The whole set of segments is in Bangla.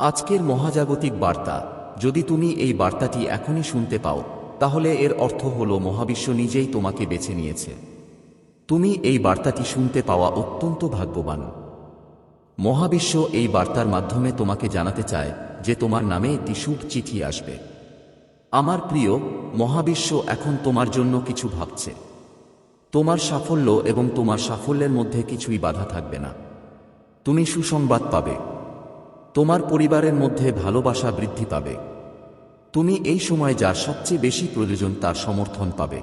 আজকের মহাজাগতিক বার্তা, যদি তুমি এই বার্তাটি এখনই শুনতে পাও, তাহলে এর অর্থ হল মহাবিশ্ব নিজেই তোমাকে বেছে নিয়েছে। তুমি এই বার্তাটি শুনতে পাওয়া অত্যন্ত ভাগ্যবান। মহাবিশ্ব এই বার্তার মাধ্যমে তোমাকে জানাতে চায় যে তোমার নামে একটি শুভ চিঠি আসবে। আমার প্রিয়, মহাবিশ্ব এখন তোমার জন্য কিছু ভাবছে। তোমার সাফল্য এবং তোমার সাফল্যের মধ্যে কিছুই বাধা থাকবে না। তুমি সুসংবাদ পাবে। তোমার পরিবারের মধ্যে ভালোবাসা বৃদ্ধি পাবে। তুমি এই সময় যার সবচেয়ে বেশি প্রয়োজন তার সমর্থন পাবে।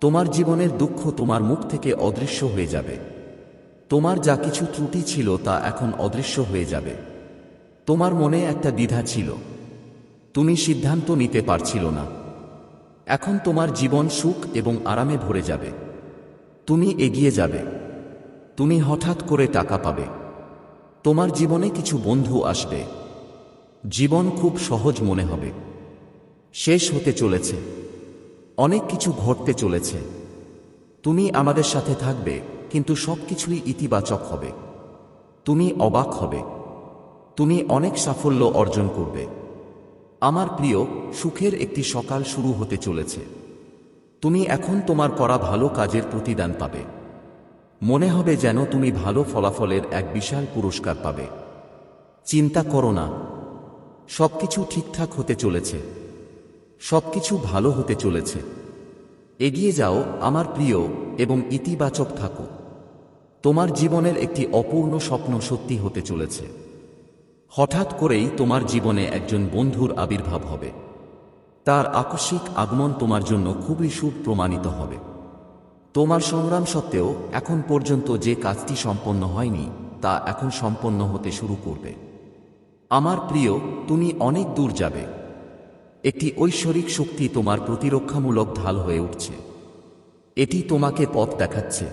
তোমার জীবনের দুঃখ তোমার মুখ থেকে অদৃশ্য হয়ে যাবে। তোমার যা কিছু ত্রুটি ছিল তা এখন অদৃশ্য হয়ে যাবে। তোমার মনে একটা দ্বিধা ছিল। তুমি সিদ্ধান্ত নিতে পারছিল না। এখন তোমার জীবন সুখ এবং আরামে ভরে যাবে। তুমি এগিয়ে যাবে। তুমি হঠাৎ করে টাকা পাবে। তোমার জীবনে কিছু বন্ধু আসবে। জীবন খুব সহজ মনে হবে। শেষ হতে চলেছে। অনেক কিছু ঘটতে চলেছে। তুমি আমাদের সাথে থাকবে, কিন্তু সবকিছুই ইতিবাচক হবে। তুমি অবাক হবে। তুমি অনেক সাফল্য অর্জন করবে। আমার প্রিয়, সুখের একটি সকাল শুরু হতে চলেছে। তুমি এখন তোমার করা ভালো কাজের প্রতিদান পাবে। মনে হবে যেন তুমি ভালো ফলাফলের এক বিশাল পুরস্কার পাবে। চিন্তা করো না। সবকিছু ঠিকঠাক হতে চলেছে। সবকিছু ভালো হতে চলেছে। এগিয়ে যাও, আমার প্রিয়, এবং ইতিবাচক থাকো। তোমার জীবনের একটি অপূর্ণ স্বপ্ন সত্যি হতে চলেছে। হঠাৎ করেই তোমার জীবনে একজন বন্ধুর আবির্ভাব হবে। তার আকস্মিক আগমন তোমার জন্য খুবই শুভ প্রমাণিত হবে। তোমার সংগ্রাম সত্ত্বেও এখন পর্যন্ত যে কাজটি সম্পন্ন হয়নি, তা এখন সম্পন্ন হতে শুরু করবে। আমার প্রিয়, তুমি অনেক দূর যাবে। একটি ঐশ্বরিক শক্তি তোমার প্রতিরক্ষামূলক ঢাল হয়ে উঠছে। এটি তোমাকে পথ দেখাচ্ছে।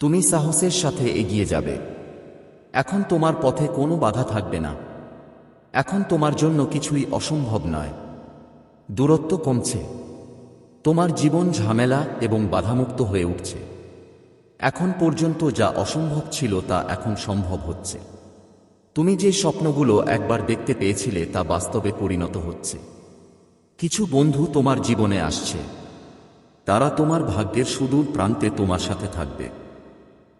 তুমি সাহসের সাথে এগিয়ে যাবে। এখন তোমার পথে কোনো বাধা থাকবে না। এখন তোমার জন্য কিছুই অসম্ভব নয়। দূরত্ব কমছে। তোমার জীবন ঝামেলা এবং বাধামুক্ত হয়ে উঠছে। এখন পর্যন্ত যা অসম্ভব ছিল তা এখন সম্ভব হচ্ছে। তুমি যে স্বপ্নগুলো একবার দেখতে পেয়েছিলে তা বাস্তবে পরিণত হচ্ছে। কিছু বন্ধু তোমার জীবনে আসছে। তারা তোমার ভাগ্যের সুদূর প্রান্তে তোমার সাথে থাকবে।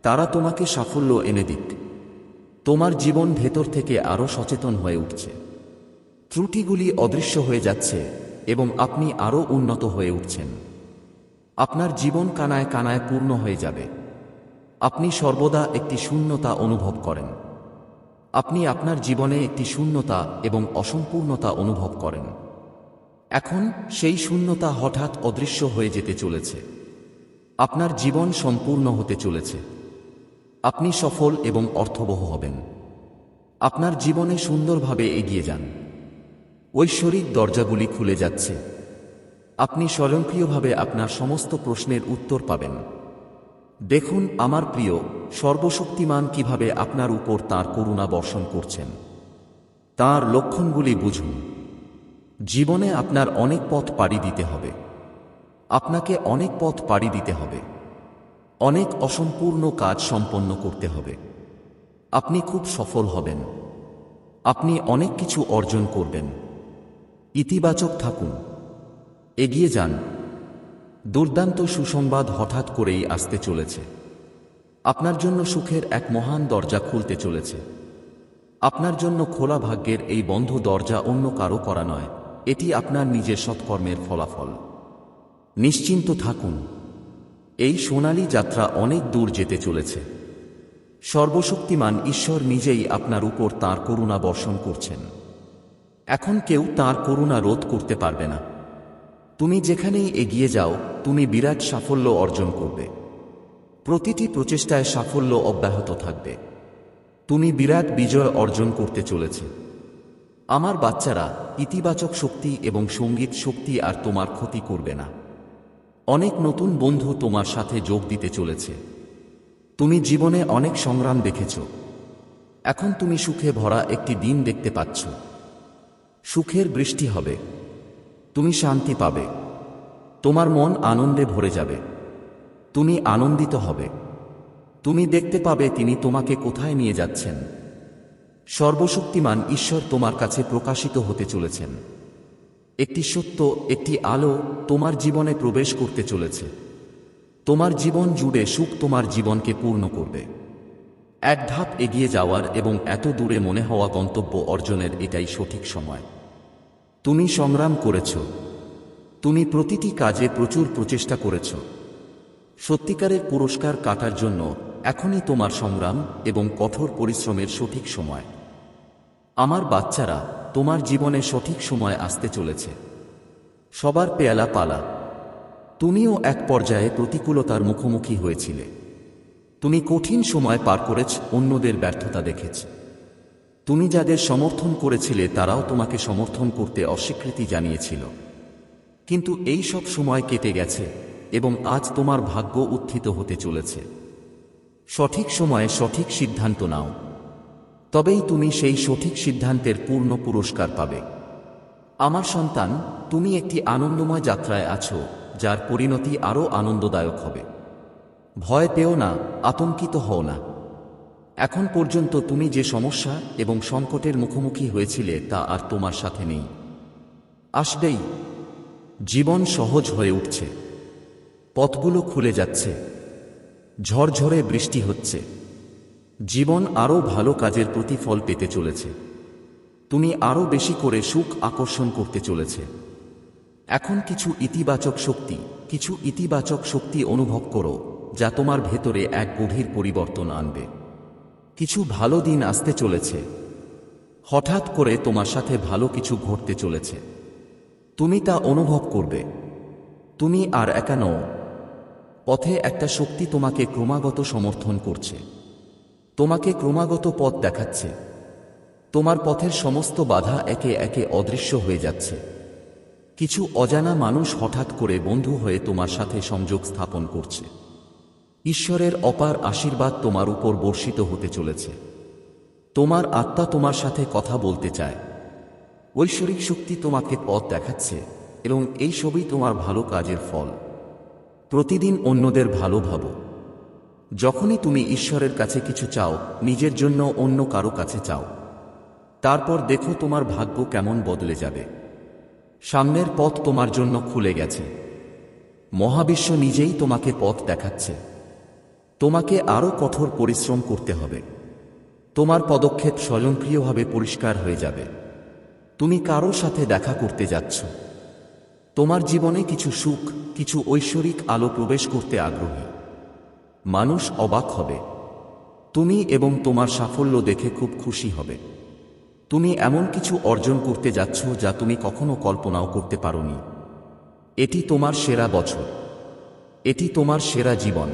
তারা তোমাকে সাফল্য এনে দিক। তোমার জীবন ভেতর থেকে আরও সচেতন হয়ে উঠছে। ত্রুটিগুলি অদৃশ্য হয়ে যাচ্ছে। এবং আপনি আরও উন্নত হয়ে উঠছেন। আপনার জীবন কানায় কানায় পূর্ণ হয়ে যাবে। আপনি সর্বদা একটি শূন্যতা অনুভব করেন। আপনি আপনার জীবনে একটি শূন্যতা এবং অসম্পূর্ণতা অনুভব করেন। এখন সেই শূন্যতা হঠাৎ অদৃশ্য হয়ে যেতে চলেছে। আপনার জীবন সম্পূর্ণ হতে চলেছে। আপনি সফল এবং অর্থবহ হবেন। আপনার জীবনে সুন্দরভাবে এগিয়ে যান। ঐশ্বরিক দরজাগুলি খুলে যাচ্ছে। আপনি স্বয়ংক্রিয়ভাবে আপনার সমস্ত প্রশ্নের উত্তর পাবেন। দেখুন, আমার প্রিয়, সর্বশক্তিমান কীভাবে আপনার উপর তার করুণা বর্ষণ করছেন। তার লক্ষণগুলি বুঝুন। জীবনে আপনার অনেক পথ পাড়ি দিতে হবে। আপনাকে অনেক পথ পাড়ি দিতে হবে। অনেক অসম্পূর্ণ কাজ সম্পন্ন করতে হবে। আপনি খুব সফল হবেন। আপনি অনেক কিছু অর্জন করবেন। ইতিবাচক থাকুন। এগিয়ে যান। দুর্দান্ত সুসংবাদ হঠাৎ করেই আসতে চলেছে। আপনার জন্য সুখের এক মহান দরজা খুলতে চলেছে। আপনার জন্য খোলা ভাগ্যের এই বন্ধ দরজা অন্য কারও করা নয়। এটি আপনার নিজের সৎকর্মের ফলাফল। নিশ্চিন্ত থাকুন। এই সোনালী যাত্রা অনেক দূর যেতে চলেছে। সর্বশক্তিমান ঈশ্বর নিজেই আপনার উপর তার করুণা বর্ষণ করছেন। এখন কেউ তার করুণা রোধ করতে পারবে না। তুমি যেখানেই এগিয়ে যাও, তুমি বিরাট সাফল্য অর্জন করবে। প্রতিটি প্রচেষ্টায় সাফল্য অব্যাহত থাকবে। তুমি বিরাট বিজয় অর্জন করতে চলেছে। আমার বাচ্চারা ইতিবাচক শক্তি এবং সংগীত শক্তি আর তোমার ক্ষতি করবে না। অনেক নতুন বন্ধু তোমার সাথে যোগ দিতে চলেছে। তুমি জীবনে অনেক সংগ্রাম দেখেছ। এখন তুমি সুখে ভরা একটি দিন দেখতে পাচ্ছ। সুখের বৃষ্টি হবে। তুমি শান্তি পাবে। তোমার মন আনন্দে ভরে যাবে। তুমি আনন্দিত হবে। তুমি দেখতে পাবে তিনি তোমাকে কোথায় নিয়ে যাচ্ছেন। সর্বশক্তিমান ঈশ্বর তোমার কাছে প্রকাশিত হতে চলেছেন। একটি সত্য, একটি আলো তোমার জীবনে প্রবেশ করতে চলেছে। তোমার জীবন জুড়ে সুখ তোমার জীবনকে পূর্ণ করবে। এক ধাপ এগিয়ে যাওয়ার এবং এত দূরে মনে হওয়া গন্তব্য অর্জনের এটাই সঠিক সময়। তুমি সংগ্রাম করেছ। তুমি প্রতিটি কাজে প্রচুর প্রচেষ্টা করেছ। সত্যিকারের পুরস্কার কাটার জন্য এখনই তোমার সংগ্রাম এবং কঠোর পরিশ্রমের সঠিক সময়। আমার বাচ্চারা তোমার জীবনে সঠিক সময় আসতে চলেছে। সবার পেয়ালা পালা। তুমিও এক পর্যায়ে প্রতিকূলতার মুখোমুখি হয়েছিলে। তুমি কঠিন সময় পার করেছ, অন্যদের ব্যর্থতা দেখেছ। তুমি যাদের সমর্থন করেছিলে, তারাও তোমাকে সমর্থন করতে অস্বীকৃতি জানিয়েছিল। কিন্তু এই সব সময় কেটে গেছে, এবং আজ তোমার ভাগ্য উত্থিত হতে চলেছে। সঠিক সময়ে সঠিক সিদ্ধান্ত নাও। তবেই তুমি সেই সঠিক সিদ্ধান্তের পূর্ণ পুরস্কার পাবে। আমার সন্তান, তুমি একটি আনন্দময় যাত্রায় আছো, যার পরিণতি আরও আনন্দদায়ক হবে। ভয় পেও না, আতঙ্কিত হও না। এখন পর্যন্ত তুমি যে সমস্যা এবং সংকটের মুখোমুখি হয়েছিলে তা আর তোমার সাথে নেই। আসবেই। জীবন সহজ হয়ে উঠছে। পথগুলো খুলে যাচ্ছে। ঝরঝরে বৃষ্টি হচ্ছে। জীবন আরও ভালো কাজের প্রতিফল পেতে চলেছে। তুমি আরও বেশি করে সুখ আকর্ষণ করতে চলেছে। এখন কিছু ইতিবাচক শক্তি, কিছু ইতিবাচক শক্তি অনুভব করো, যা তোমার ভেতরে এক গভীর পরিবর্তন আনবে। কিছু ভালো দিন আসতে চলেছে। হঠাৎ করে তোমার সাথে ভালো কিছু ঘটতে চলেছে। তুমি তা অনুভব করবে। তুমি আর একা নও। পথে একটা শক্তি তোমাকে ক্রমাগত সমর্থন করছে। তোমাকে ক্রমাগত পথ দেখাচ্ছে। তোমার পথের সমস্ত বাধা একে একে অদৃশ্য হয়ে যাচ্ছে। কিছু অজানা মানুষ হঠাৎ করে বন্ধু হয়ে তোমার সাথে সংযোগ স্থাপন করছে। ঈশ্বরের অপার আশীর্বাদ তোমার উপর বর্ষিত হতে চলেছে। তোমার আত্মা তোমার সাথে কথা বলতে চায়। ঐশ্বরিক শক্তি তোমাকে পথ দেখাচ্ছে এবং এই সবই তোমার ভালো কাজের ফল। প্রতিদিন অন্যদের ভালো ভাবো। যখনই তুমি ঈশ্বরের কাছে কিছু চাও, নিজের জন্য অন্য কারও কাছে চাও। তারপর দেখো তোমার ভাগ্য কেমন বদলে যাবে। সামনের পথ তোমার জন্য খুলে গেছে। মহাবিশ্ব নিজেই তোমাকে পথ দেখাচ্ছে। তোমাকে আরও কঠোর পরিশ্রম করতে হবে। তোমার পদক্ষেপ স্বয়ংক্রিয়ভাবে পরিষ্কার হয়ে যাবে। তুমি কারও সাথে দেখা করতে যাচ্ছ। তোমার জীবনে কিছু সুখ, কিছু ঐশ্বরিক আলো প্রবেশ করতে আগ্রহী। মানুষ অবাক হবে। তুমি এবং তোমার সাফল্য দেখে খুব খুশি হবে। তুমি এমন কিছু অর্জন করতে যাচ্ছ যা তুমি কখনো কল্পনাও করতে পারোনি। এটি তোমার সেরা বছর। এটি তোমার সেরা জীবন।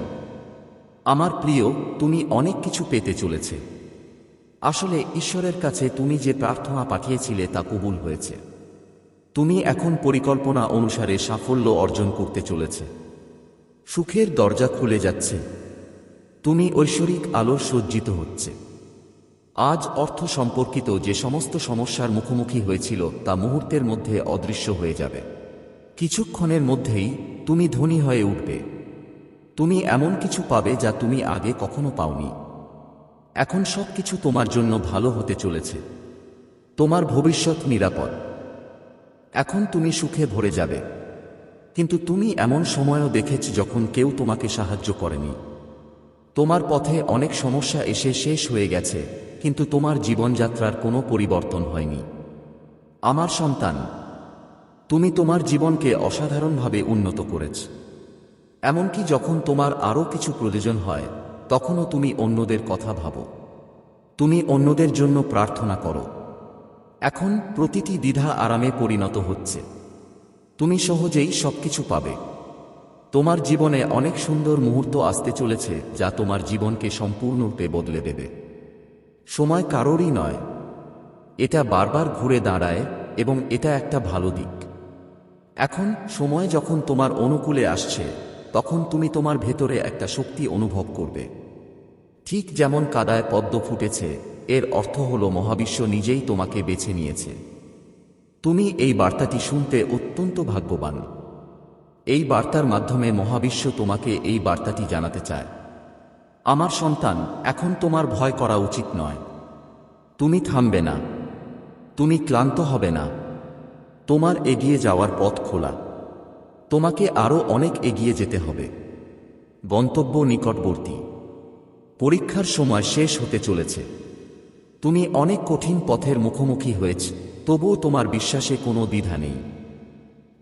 আমার প্রিয়, তুমি অনেক কিছু পেতে চলেছে। আসলে ঈশ্বরের কাছে তুমি যে প্রার্থনা পাঠিয়েছিলে তা কবুল হয়েছে। তুমি এখন পরিকল্পনা অনুসারে সাফল্য অর্জন করতে চলেছে। সুখের দরজা খুলে যাচ্ছে। তুমি ঐশ্বরিক আলোর সজ্জিত হচ্ছে। আজ অর্থ সম্পর্কিত যে সমস্ত সমস্যার মুখোমুখি হয়েছিল তা মুহূর্তের মধ্যে অদৃশ্য হয়ে যাবে। কিছুক্ষণের মধ্যেই তুমি ধনী হয়ে উঠবে। তুমি এমন কিছু পাবে যা তুমি আগে কখনো পাওনি। এখন সব কিছু তোমার জন্য ভালো হতে চলেছে। তোমার ভবিষ্যৎ নিরাপদ। এখন তুমি সুখে ভরে যাবে। কিন্তু তুমি এমন সময়ও দেখেছ যখন কেউ তোমাকে সাহায্য করেনি। তোমার পথে অনেক সমস্যা এসে শেষ হয়ে গেছে, কিন্তু তোমার জীবনযাত্রার কোনো পরিবর্তন হয়নি। আমার সন্তান, তুমি তোমার জীবনকে অসাধারণভাবে উন্নত করেছ। এমনকি যখন তোমার আরও কিছু প্রয়োজন হয়, তখনও তুমি অন্যদের কথা ভাবো। তুমি অন্যদের জন্য প্রার্থনা করো। এখন প্রতিটি দ্বিধা আরামে পরিণত হচ্ছে। তুমি সহজেই সবকিছু পাবে। তোমার জীবনে অনেক সুন্দর মুহূর্ত আসতে চলেছে যা তোমার জীবনকে সম্পূর্ণরূপে বদলে দেবে। সময় কারোরই নয়। এটা বারবার ঘুরে দাঁড়ায় এবং এটা একটা ভালো দিক। এখন সময় যখন তোমার অনুকূলে আসছে তখন তুমি তোমার ভেতরে একটা শক্তি অনুভব করবে। ঠিক যেমন কাদায় পদ্ম ফুটেছে, এর অর্থ হল মহাবিশ্ব নিজেই তোমাকে বেছে নিয়েছে। তুমি এই বার্তাটি শুনতে অত্যন্ত ভাগ্যবান। এই বার্তার মাধ্যমে মহাবিশ্ব তোমাকে এই বার্তাটি জানাতে চায়। আমার সন্তান, এখন তোমার ভয় করা উচিত নয়। তুমি থামবে না। তুমি ক্লান্ত হবে না। তোমার এগিয়ে যাওয়ার পথ খোলা। তোমাকে আরও অনেক এগিয়ে যেতে হবে। গন্তব্য নিকটবর্তী। পরীক্ষার সময় শেষ হতে চলেছে। তুমি অনেক কঠিন পথের মুখোমুখি হয়েছ, তবুও তোমার বিশ্বাসে কোনো দ্বিধা নেই।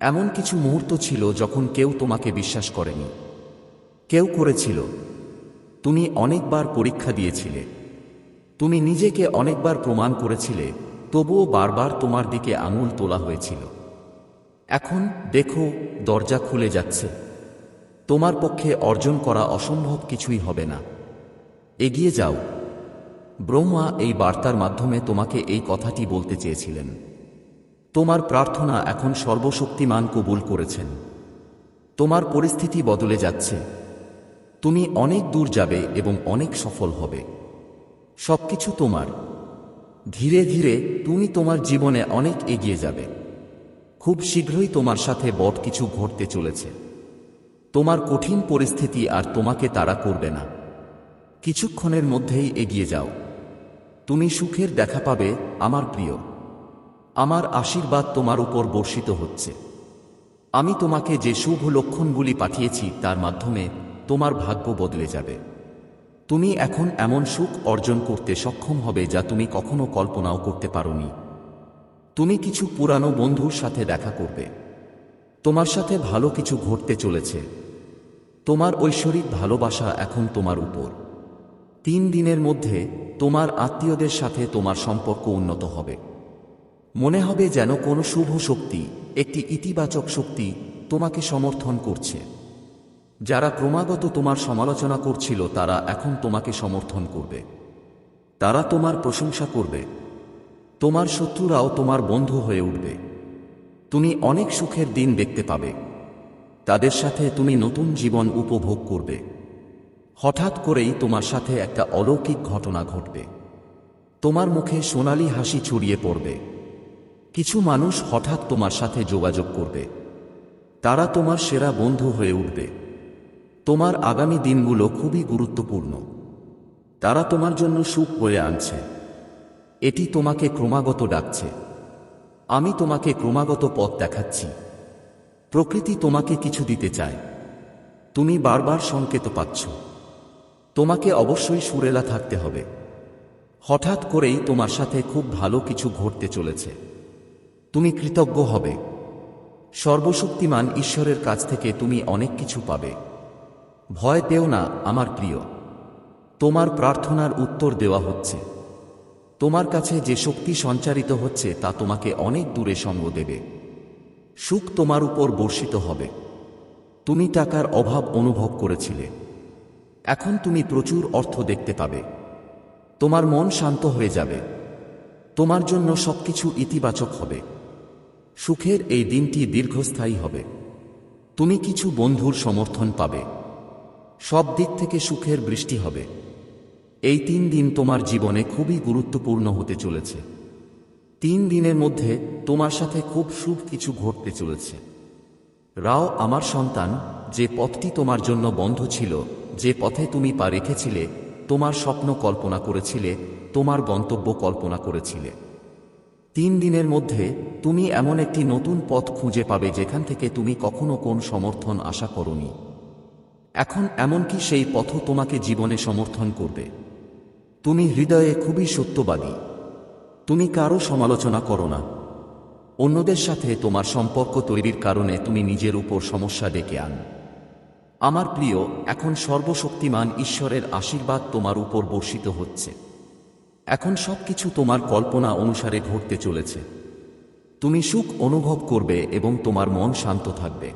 এমন কিছু মুহূর্ত ছিল যখন কেউ তোমাকে বিশ্বাস করেনি। কেউ করেছিল। তুমি অনেকবার পরীক্ষা দিয়েছিলে। তুমি নিজেকে অনেকবার প্রমাণ করেছিলে, তবুও বারবার তোমার দিকে আঙুল তোলা হয়েছিল। এখন দেখো, দরজা খুলে যাচ্ছে। তোমার পক্ষে অর্জন করা অসম্ভব কিছুই হবে না। এগিয়ে যাও। ব্রহ্মা এই বার্তার মাধ্যমে তোমাকে এই কথাটি বলতে চেয়েছিলেন। তোমার প্রার্থনা এখন সর্বশক্তিমান কবুল করেছেন। তোমার পরিস্থিতি বদলে যাচ্ছে। তুমি অনেক দূর যাবে এবং অনেক সফল হবে। সবকিছু তোমার। ধীরে ধীরে তুমি তোমার জীবনে অনেক এগিয়ে যাবে। খুব শীঘ্রই তোমার সাথে বট কিছু ঘটতে চলেছে। তোমার কঠিন পরিস্থিতি আর তোমাকে তারা করবে না। কিছুক্ষণের মধ্যেই এগিয়ে যাও। তুমি সুখের দেখা পাবে, আমার প্রিয়। আমার আশীর্বাদ তোমার উপর বর্ষিত হচ্ছে। আমি তোমাকে যে শুভ লক্ষণগুলি পাঠিয়েছি, তার মাধ্যমে তোমার ভাগ্য বদলে যাবে। তুমি এখন এমন সুখ অর্জন করতে সক্ষম হবে, যা তুমি কখনো কল্পনাও করতে পারোনি। তুমি কিছু পুরানো বন্ধুর সাথে দেখা করবে। তোমার সাথে ভালো কিছু ঘটতে চলেছে। তোমার ঐশ্বরিক ভালোবাসা এখন তোমার উপর। তিন দিনের মধ্যে তোমার আত্মীয়দের সাথে তোমার সম্পর্ক উন্নত হবে। মনে হবে যেন কোনো শুভ শক্তি, একটি ইতিবাচক শক্তি তোমাকে সমর্থন করছে। যারা ক্রমাগত তোমার সমালোচনা করছিল তারা এখন তোমাকে সমর্থন করবে। তারা তোমার প্রশংসা করবে। তোমার শত্রুরাও তোমার বন্ধু হয়ে উঠবে। তুমি অনেক সুখের দিন দেখতে পাবে। তাদের সাথে তুমি নতুন জীবন উপভোগ করবে। হঠাৎ করেই তোমার সাথে একটা অলৌকিক ঘটনা ঘটবে। তোমার মুখে সোনালি হাসি ছড়িয়ে পড়বে। কিছু মানুষ হঠাৎ তোমার সাথে যোগাযোগ করবে। তারা তোমার সেরা বন্ধু হয়ে উঠবে। তোমার আগামী দিনগুলো খুবই গুরুত্বপূর্ণ। তারা তোমার জন্য সুখ বয়ে আনছে। এটি তোমাকে ক্রমাগত ডাকছে। আমি তোমাকে ক্রমাগত পথ দেখাচ্ছি। প্রকৃতি তোমাকে কিছু দিতে চায়। তুমি বারবার সংকেত পাচ্ছ। তোমাকে অবশ্যই সুরেলা থাকতে হবে। হঠাৎ করেই তোমার সাথে খুব ভালো কিছু ঘটতে চলেছে। তুমি কৃতজ্ঞ হবে। সর্বশক্তিমান ঈশ্বরের কাছ থেকে তুমি অনেক কিছু পাবে। ভয় পেও না, আমার প্রিয়। তোমার প্রার্থনার উত্তর দেওয়া হচ্ছে। তোমার কাছে যে শক্তি সঞ্চারিত হচ্ছে তা তোমাকে অনেক দূরে সঙ্গ দেবে। সুখ তোমার উপর বর্ষিত হবে। তুমি টাকার অভাব অনুভব করেছিলে। এখন তুমি প্রচুর অর্থ দেখতে পাবে। তোমার মন শান্ত হয়ে যাবে। তোমার জন্য সবকিছু ইতিবাচক হবে। সুখের এই দিনটি দীর্ঘস্থায়ী হবে। তুমি কিছু বন্ধুর সমর্থন পাবে। সব দিক থেকে সুখের বৃষ্টি হবে। এই তিন দিন তোমার জীবনে খুবই গুরুত্বপূর্ণ হতে চলেছে। তিন দিনের মধ্যে তোমার সাথে খুব শুভ কিছু ঘটতে চলেছে। রাও আমার সন্তান, যে পথটি তোমার জন্য বন্ধ ছিল, যে পথে তুমি পা রেখেছিলে, তোমার স্বপ্ন কল্পনা করেছিলে, তোমার গন্তব্য কল্পনা করেছিলে। তিন দিনের মধ্যে তুমি এমন একটি নতুন পথ খুঁজে পাবে যেখান থেকে তুমি কখনো কোন সমর্থন আশা করনি। এখন এমনকি সেই পথও তোমাকে জীবনে সমর্থন করবে। তুমি হৃদয়ে খুবই সত্যবাদী। তুমি কারও সমালোচনা করো না। অন্যদের সাথে তোমার সম্পর্ক তৈরির কারণে তুমি নিজের উপর সমস্যা ডেকে আন। আমার প্রিয়, এখন সর্বশক্তিমান ঈশ্বরের আশীর্বাদ তোমার উপর বর্ষিত হচ্ছে। এখন সবকিছু তোমার কল্পনা অনুসারে ঘটতে চলেছে। তুমি সুখ অনুভব করবে এবং তোমার মন শান্ত থাকবে।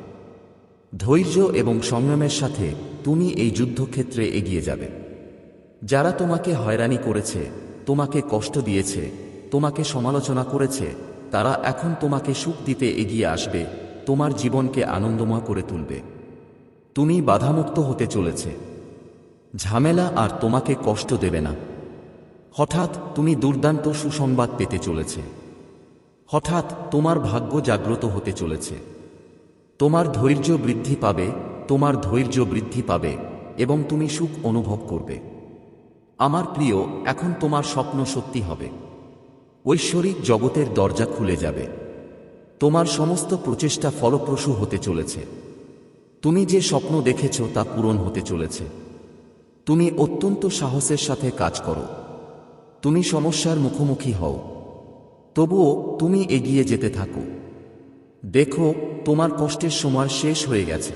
ধৈর্য এবং সংগ্রামের সাথে তুমি এই যুদ্ধক্ষেত্রে এগিয়ে যাবে। যারা তোমাকে হয়রানি করেছে, তোমাকে কষ্ট দিয়েছে, তোমাকে সমালোচনা করেছে, তারা এখন তোমাকে সুখ দিতে এগিয়ে আসবে, তোমার জীবনকে আনন্দময় করে তুলবে। তুমি বাধামুক্ত হতে চলেছে। ঝামেলা আর তোমাকে কষ্ট দেবে না। হঠাৎ তুমি দুর্দান্ত সুসংবাদ পেতে চলেছে। হঠাৎ তোমার ভাগ্য জাগ্রত হতে চলেছে। তোমার ধৈর্য বৃদ্ধি পাবে, তোমার ধৈর্য বৃদ্ধি পাবে এবং তুমি সুখ অনুভব করবে। আমার প্রিয়, এখন তোমার স্বপ্ন সত্যি হবে। ঐশ্বরিক জগতের দরজা খুলে যাবে। তোমার সমস্ত প্রচেষ্টা ফলপ্রসূ হতে চলেছে। তুমি যে স্বপ্ন দেখেছ তা পূরণ হতে চলেছে। তুমি অত্যন্ত সাহসের সাথে কাজ করো। তুমি সমস্যার মুখোমুখি হও। তবুও তুমি এগিয়ে যেতে থাকো। দেখো, তোমার কষ্টের সময় শেষ হয়ে গেছে।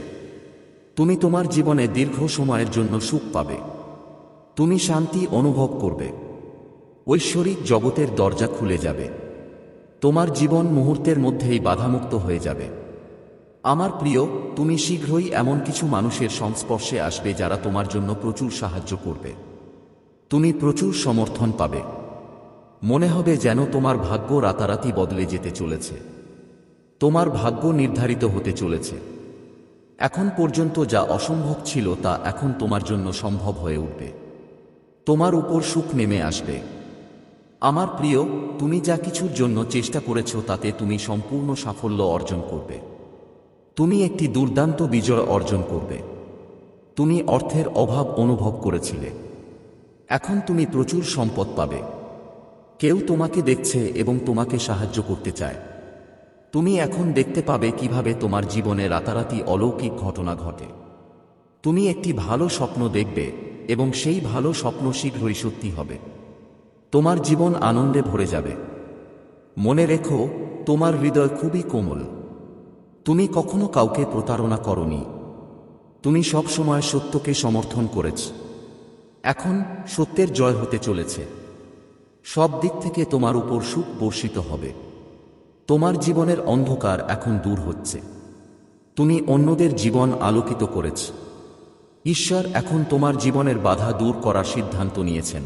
তুমি তোমার জীবনে দীর্ঘ সময়ের জন্য সুখ পাবে। তুমি শান্তি অনুভব করবে। ঐশ্বরিক জগতের দরজা খুলে যাবে। তোমার জীবন মুহূর্তের মধ্যেই বাধামুক্ত হয়ে যাবে। আমার প্রিয়, তুমি শীঘ্রই এমন কিছু মানুষের সংস্পর্শে আসবে যারা তোমার জন্য প্রচুর সাহায্য করবে। তুমি প্রচুর সমর্থন পাবে। মনে হবে যেন তোমার ভাগ্য রাতারাতি বদলে যেতে চলেছে। তোমার ভাগ্য নির্ধারিত হতে চলেছে। এখন পর্যন্ত যা অসম্ভব ছিল তা এখন তোমার জন্য সম্ভব হয়ে উঠবে। তোমার উপর সুখ নেমে আসবে। আমার প্রিয়, তুমি যা কিছুর জন্য চেষ্টা করেছ, তাতে তুমি সম্পূর্ণ সাফল্য অর্জন করবে। তুমি একটি দুর্দান্ত বিজয় অর্জন করবে। তুমি অর্থের অভাব অনুভব করেছিলে। এখন তুমি প্রচুর সম্পদ পাবে। কেউ তোমাকে দেখছে এবং তোমাকে সাহায্য করতে চায়। তুমি এখন দেখতে পাবে কীভাবে তোমার জীবনে রাতারাতি অলৌকিক ঘটনা ঘটে। তুমি একটি ভালো স্বপ্ন দেখবে। এবং সেই ভালো স্বপ্ন শীঘ্রই সত্যি হবে। তোমার জীবন আনন্দে ভরে যাবে। মনে রেখো, তোমার হৃদয় খুবই কোমল। তুমি কখনো কাউকে প্রতারণা করনি। তুমি সব সময় সত্যকে সমর্থন করেছ। এখন সত্যের জয় হতে চলেছে। সব দিক থেকে তোমার উপর সুখ বর্ষিত হবে। তোমার জীবনের অন্ধকার এখন দূর হচ্ছে। তুমি অন্যদের জীবন আলোকিত করেছ। ঈশ্বর এখন তোমার জীবনের বাধা দূর করার সিদ্ধান্ত নিয়েছেন।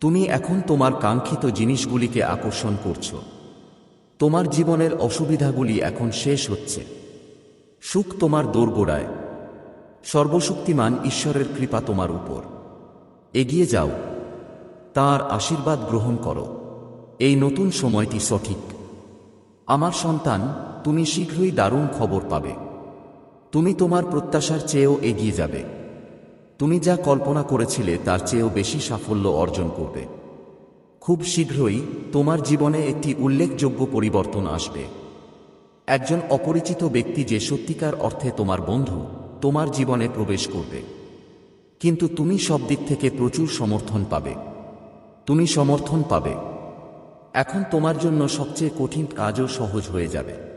তুমি এখন তোমার কাঙ্ক্ষিত জিনিসগুলিকে আকর্ষণ করছ। তোমার জীবনের অসুবিধাগুলি এখন শেষ হচ্ছে। সুখ তোমার দোরগোড়ায়। সর্বশক্তিমান ঈশ্বরের কৃপা তোমার উপর। এগিয়ে যাও। তার আশীর্বাদ গ্রহণ করো। এই নতুন সময়টি সঠিক। আমার সন্তান, তুমি শীঘ্রই দারুণ খবর পাবে। তুমি তোমার প্রত্যাশার চেয়েও এগিয়ে যাবে। তুমি যা কল্পনা করেছিলে তার চেয়েও বেশি সাফল্য অর্জন করবে। খুব শীঘ্রই তোমার জীবনে একটি উল্লেখযোগ্য পরিবর্তন আসবে। একজন অপরিচিত ব্যক্তি যে সত্যিকার অর্থে তোমার বন্ধু, তোমার জীবনে প্রবেশ করবে। কিন্তু তুমি সব দিক থেকে প্রচুর সমর্থন পাবে। তুমি সমর্থন পাবে। এখন তোমার জন্য সবচেয়ে কঠিন কাজও সহজ হয়ে যাবে।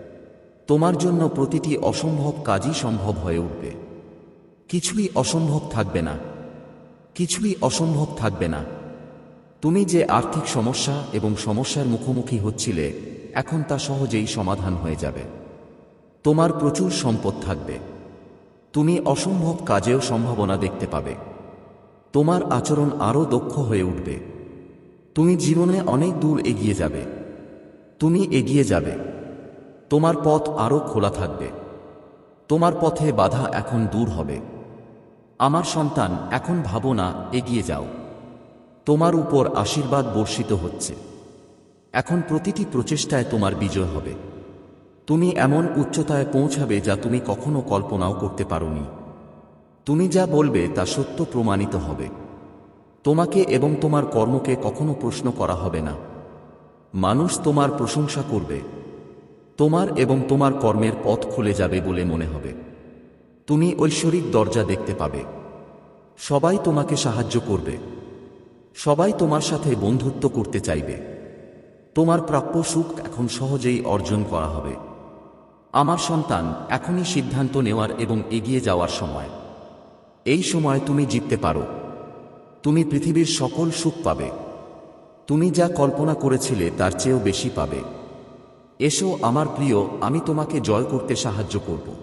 তোমার জন্য প্রতিটি অসম্ভব কাজই সম্ভব হয়ে উঠবে। কিছুই অসম্ভব থাকবে না। কিছুই অসম্ভব থাকবে না। তুমি যে আর্থিক সমস্যা এবং সমস্যার মুখোমুখি হচ্ছিলে, এখন তা সহজেই সমাধান হয়ে যাবে। তোমার প্রচুর সম্পদ থাকবে। তুমি অসম্ভব কাজেও সম্ভাবনা দেখতে পাবে। তোমার আচরণ আরও দক্ষ হয়ে উঠবে। তুমি জীবনে অনেক দূর এগিয়ে যাবে। তুমি এগিয়ে যাবে। তোমার পথ আরও খোলা থাকবে। তোমার পথে বাধা এখন দূর হবে। আমার সন্তান, এখন ভাবো না, এগিয়ে যাও। তোমার উপর আশীর্বাদ বর্ষিত হচ্ছে। এখন প্রতিটি প্রচেষ্টায় তোমার বিজয় হবে। তুমি এমন উচ্চতায় পৌঁছাবে যা তুমি কখনো কল্পনাও করতে পারোনি। তুমি যা বলবে তা সত্য প্রমাণিত হবে। তোমাকে এবং তোমার কর্মকে কখনো প্রশ্ন করা হবে না। মানুষ তোমার প্রশংসা করবে। তোমার এবং তোমার কর্মের পথ খুলে যাবে বলে মনে হবে। তুমি ঐশ্বরিক দরজা দেখতে পাবে। সবাই তোমাকে সাহায্য করবে। সবাই তোমার সাথে বন্ধুত্ব করতে চাইবে। তোমার প্রাপ্য সুখ এখন সহজেই অর্জন করা হবে। আমার সন্তান, এখনই সিদ্ধান্ত নেওয়ার এবং এগিয়ে যাওয়ার সময়। এই সময় তুমি জিততে পারো। তুমি পৃথিবীর সকল সুখ পাবে। তুমি যা কল্পনা করেছিলে তার চেয়েও বেশি পাবে। এসো আমার প্রিয়, আমি তোমাকে জয় করতে সাহায্য করব।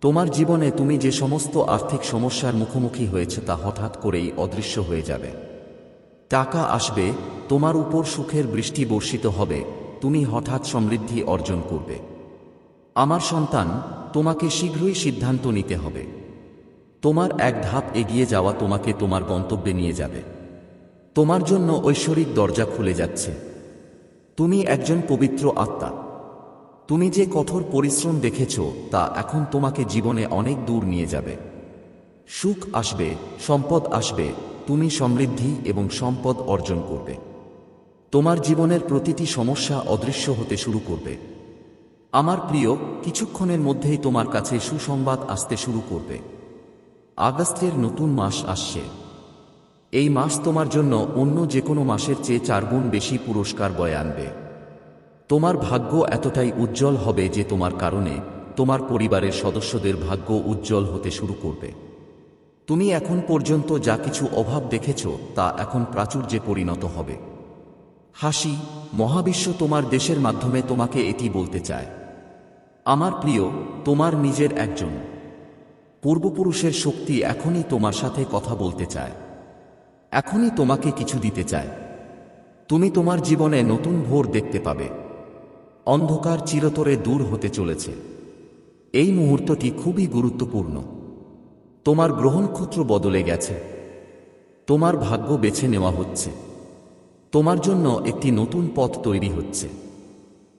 তোমার জীবনে তুমি যে সমস্ত আর্থিক সমস্যার মুখোমুখি হয়েছে তা হঠাৎ করেই অদৃশ্য হয়ে যাবে। টাকা আসবে, তোমার উপর সুখের বৃষ্টি বর্ষিত হবে, তুমি হঠাৎ সমৃদ্ধি অর্জন করবে। আমার সন্তান, তোমাকে শীঘ্রই সিদ্ধান্ত নিতে হবে। তোমার এক ধাপ এগিয়ে যাওয়া তোমাকে তোমার গন্তব্যে নিয়ে যাবে। তোমার জন্য ঐশ্বরিক দরজা খুলে যাচ্ছে। তুমি একজন পবিত্র আত্মা। তুমি যে কঠোর পরিশ্রম দেখেছ, তা এখন তোমাকে জীবনে অনেক দূর নিয়ে যাবে। সুখ আসবে, সম্পদ আসবে, তুমি সমৃদ্ধি এবং সম্পদ অর্জন করবে। তোমার জীবনের প্রতিটি সমস্যা অদৃশ্য হতে শুরু করবে। আমার প্রিয়, কিছুক্ষণের মধ্যেই তোমার কাছে সুসংবাদ আসতে শুরু করবে। আগস্টের নতুন মাস আসছে। এই মাস তোমার জন্য অন্য যে কোনো মাসের চেয়ে চারগুণ বেশি পুরস্কার বয়ে আনবে। তোমার ভাগ্য এতটাই উজ্জ্বল হবে যে তোমার কারণে তোমার পরিবারের সদস্যদের ভাগ্য উজ্জ্বল হতে শুরু করবে। তুমি এখন পর্যন্ত যা কিছু অভাব দেখেছ, তা এখন প্রাচুর্যে পরিণত হবে। হাসি, মহাবিশ্ব তোমার দেশের মাধ্যমে তোমাকে এটি বলতে চায়। আমার প্রিয়, তোমার নিজের একজন। পূর্বপুরুষের শক্তি এখনই তোমার সাথে কথা বলতে চায়। এখনই তোমাকে কিছু দিতে চায় তুমি তোমার জীবনে নতুন ভোর দেখতে পাবে। অন্ধকার চিরতরে দূর হতে চলেছে। এই মুহূর্তটি খুবই গুরুত্বপূর্ণ। তোমার গ্রহণক্ষত্র বদলে গেছে। তোমার ভাগ্য বেছে নেওয়া হচ্ছে। তোমার জন্য একটি নতুন পথ তৈরি হচ্ছে।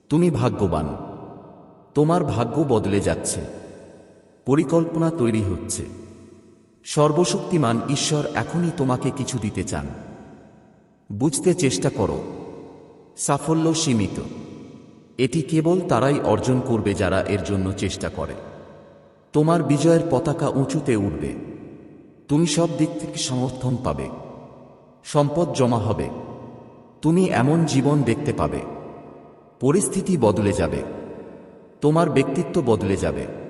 তুমি ভাগ্যবান। তোমার ভাগ্য বদলে যাচ্ছে। পরিকল্পনা তৈরি হচ্ছে। সর্বশক্তিমান ঈশ্বর এখনই তোমাকে কিছু দিতে চান। বুঝতে চেষ্টা করো। সাফল্য সীমিত। এটি কেবল তারাই অর্জন করবে যারা এর জন্য চেষ্টা করে। তোমার বিজয়ের পতাকা উঁচুতে উঠবে। তুমি সব দিক থেকে সমর্থন পাবে। সম্পদ জমা হবে। তুমি এমন জীবন দেখতে পাবে। পরিস্থিতি বদলে যাবে। তোমার ব্যক্তিত্ব বদলে যাবে।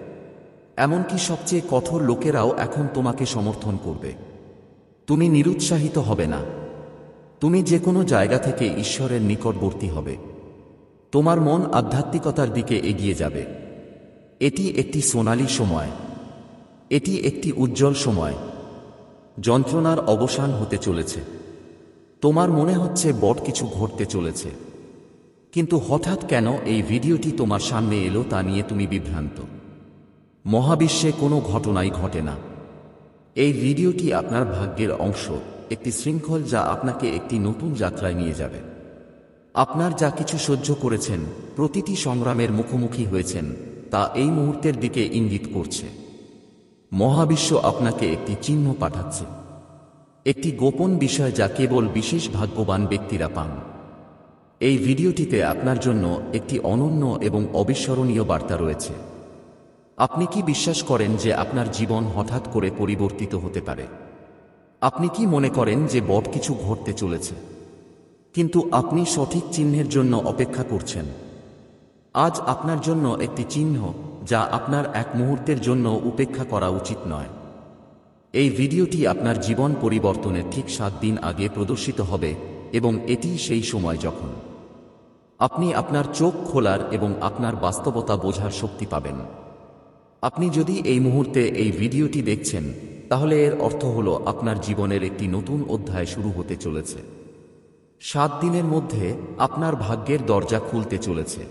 এমনকি সবচেয়ে কঠোর লোকেরাও এখন তোমাকে সমর্থন করবে। তুমি নিরুৎসাহিত হবে না। তুমি যে কোনো জায়গা থেকে ঈশ্বরের নিকটবর্তী হবে। তোমার মন আধ্যাত্মিকতার দিকে এগিয়ে যাবে। এটি একটি সোনালী সময়। এটি একটি উজ্জ্বল সময়। যন্ত্রণার অবসান হতে চলেছে। তোমার মনে হচ্ছে বট কিছু ঘটতে চলেছে। কিন্তু হঠাৎ কেন এই ভিডিওটি তোমার সামনে এলো তা নিয়ে তুমি বিভ্রান্ত? মহাবিশ্বে কোনো ঘটনাই ঘটে না। এই ভিডিওটি আপনার ভাগ্যের অংশ, একটি শৃঙ্খল যা আপনাকে একটি নতুন যাত্রায় নিয়ে যাবে। আপনার যা কিছু সহ্য করেছেন, প্রতিটি সংগ্রামের মুখোমুখি হয়েছেন, তা এই মুহূর্তের দিকে ইঙ্গিত করছে। মহাবিশ্ব আপনাকে একটি চিহ্ন পাঠাচ্ছে। একটি গোপন বিষয় যা কেবল বিশেষ ভাগ্যবান ব্যক্তিরা পান। এই ভিডিওটিতে আপনার জন্য একটি অনন্য এবং অবিস্মরণীয় বার্তা রয়েছে। আপনি কি বিশ্বাস করেন যে আপনার জীবন হঠাৎ করে পরিবর্তিত হতে পারে? আপনি কি মনে করেন যে বট কিছু ঘটতে চলেছে? কিন্তু আপনি সঠিক চিহ্নের জন্য অপেক্ষা করছেন। আজ আপনার জন্য একটি চিহ্ন যা আপনার এক মুহূর্তের জন্য উপেক্ষা করা উচিত নয়। এই ভিডিওটি আপনার জীবন পরিবর্তনের ঠিক সাত দিন আগে প্রদর্শিত হবে এবং এটি সেই সময় যখন আপনি আপনার চোখ খোলার এবং আপনার বাস্তবতা বোঝার শক্তি পাবেন। আপনি যদি এই মুহূর্তে এই ভিডিওটি দেখছেন, তাহলে এর অর্থ হল আপনার জীবনের একটি নতুন অধ্যায় শুরু হতে চলেছে। সাত দিনের মধ্যে আপনার ভাগ্যের দরজা খুলতে চলেছে।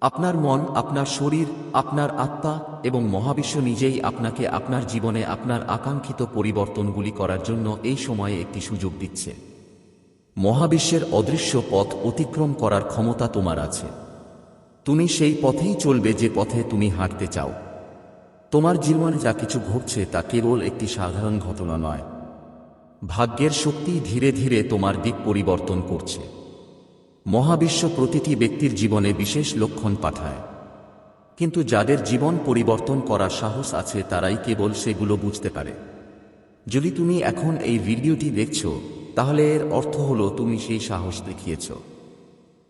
আপনার মন, আপনার শরীর, আপনার আত্মা এবং মহাবিশ্ব নিজেই আপনাকে আপনার জীবনে আপনার আকাঙ্ক্ষিত পরিবর্তনগুলি করার জন্য এই সময়ে একটি সুযোগ দিচ্ছে। মহাবিশ্বের অদৃশ্য পথ অতিক্রম করার ক্ষমতা তোমার আছে। তুমি সেই পথেই চলবে যে পথে তুমি হাঁটতে চাও। তোমার জীবনে যা কিছু ঘটছে তা কেবল একটি সাধারণ ঘটনা নয়। ভাগ্যের শক্তি ধীরে ধীরে তোমার দিক পরিবর্তন করছে। মহাবিশ্ব প্রতিটি ব্যক্তির জীবনে বিশেষ লক্ষণ পাঠায়। কিন্তু যাদের জীবন পরিবর্তন করার সাহস আছে, তারাই কেবল সেগুলো বুঝতে পারে। যদি তুমি এখন এই ভিডিওটি দেখছ, তাহলে এর অর্থ হলো তুমি সেই সাহস দেখিয়েছ।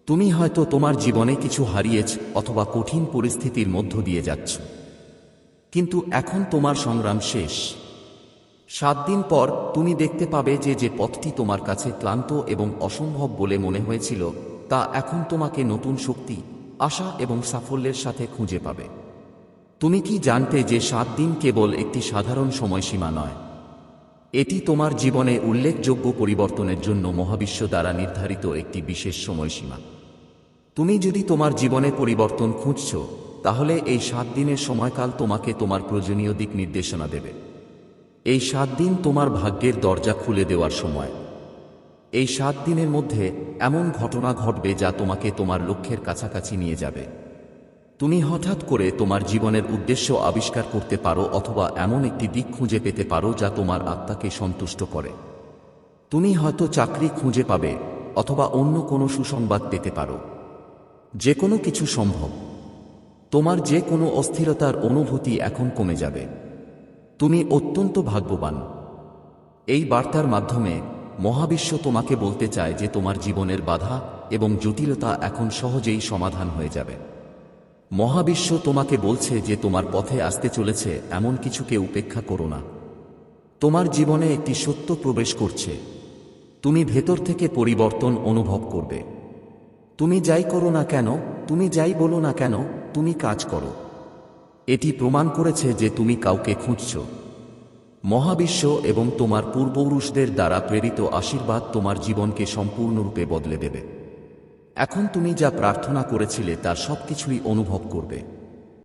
তুমি হয়তো তোমার জীবনে কিছু হারিয়েছ অথবা কঠিন পরিস্থিতির মধ্য দিয়ে যাচ্ছ। কিন্তু এখন তোমার সংগ্রাম শেষ। সাত দিন পর তুমি দেখতে পাবে যে যে পথটি তোমার কাছে ক্লান্ত এবং অসম্ভব বলে মনে হয়েছিল, তা এখন তোমাকে নতুন শক্তি, আশা এবং সাফল্যের সাথে খুঁজে পাবে। তুমি কি জানতে যে সাত দিন কেবল একটি সাধারণ সময়সীমা নয়? এটি তোমার জীবনে উল্লেখযোগ্য পরিবর্তনের জন্য মহাবিশ্ব দ্বারা নির্ধারিত একটি বিশেষ সময়সীমা। তুমি যদি তোমার জীবনে পরিবর্তন খুঁজছ তাহলে এই সাত দিনের সময়কাল তোমাকে তোমার প্রয়োজনীয় দিক নির্দেশনা দেবে। এই সাত দিন তোমার ভাগ্যের দরজা খুলে দেওয়ার সময়। এই সাত দিনের মধ্যে এমন ঘটনা ঘটবে যা তোমাকে তোমার লক্ষ্যের কাছাকাছি নিয়ে যাবে। তুমি হঠাৎ করে তোমার জীবনের উদ্দেশ্য আবিষ্কার করতে পারো অথবা এমন একটি দিক খুঁজে পেতে পারো যা তোমার আত্মাকে সন্তুষ্ট করে। তুমি হয়তো চাকরি খুঁজে পাবে অথবা অন্য কোনো সুসংবাদ পেতে পারো। যে কোনো কিছু সম্ভব। তোমার যে কোনো অস্থিরতার অনুভূতি এখন কমে যাবে। তুমি অত্যন্ত ভাগ্যবান। এই বার্তার মাধ্যমে মহাবিশ্ব তোমাকে বলতে চায় যে তোমার জীবনের বাধা এবং জটিলতা এখন সহজেই সমাধান হয়ে যাবে। মহাবিশ্ব তোমাকে বলছে যে তোমার পথে আসতে চলেছে এমন কিছুকে উপেক্ষা করো না। তোমার জীবনে একটি সত্য প্রবেশ করছে। তুমি ভেতর থেকে পরিবর্তন অনুভব করবে। তুমি যাই করো না কেন, তুমি যাই বলো না কেন তুমি কাজ করো। এটি প্রমাণ করেছে যে তুমি কাউকে খুঁজছ। মহাবিশ্ব এবং তোমার পূর্বপুরুষদের দ্বারা প্রেরিত আশীর্বাদ তোমার জীবনকে সম্পূর্ণরূপে বদলে দেবে। এখন তুমি যা প্রার্থনা করেছিলে তার সবকিছুই অনুভব করবে।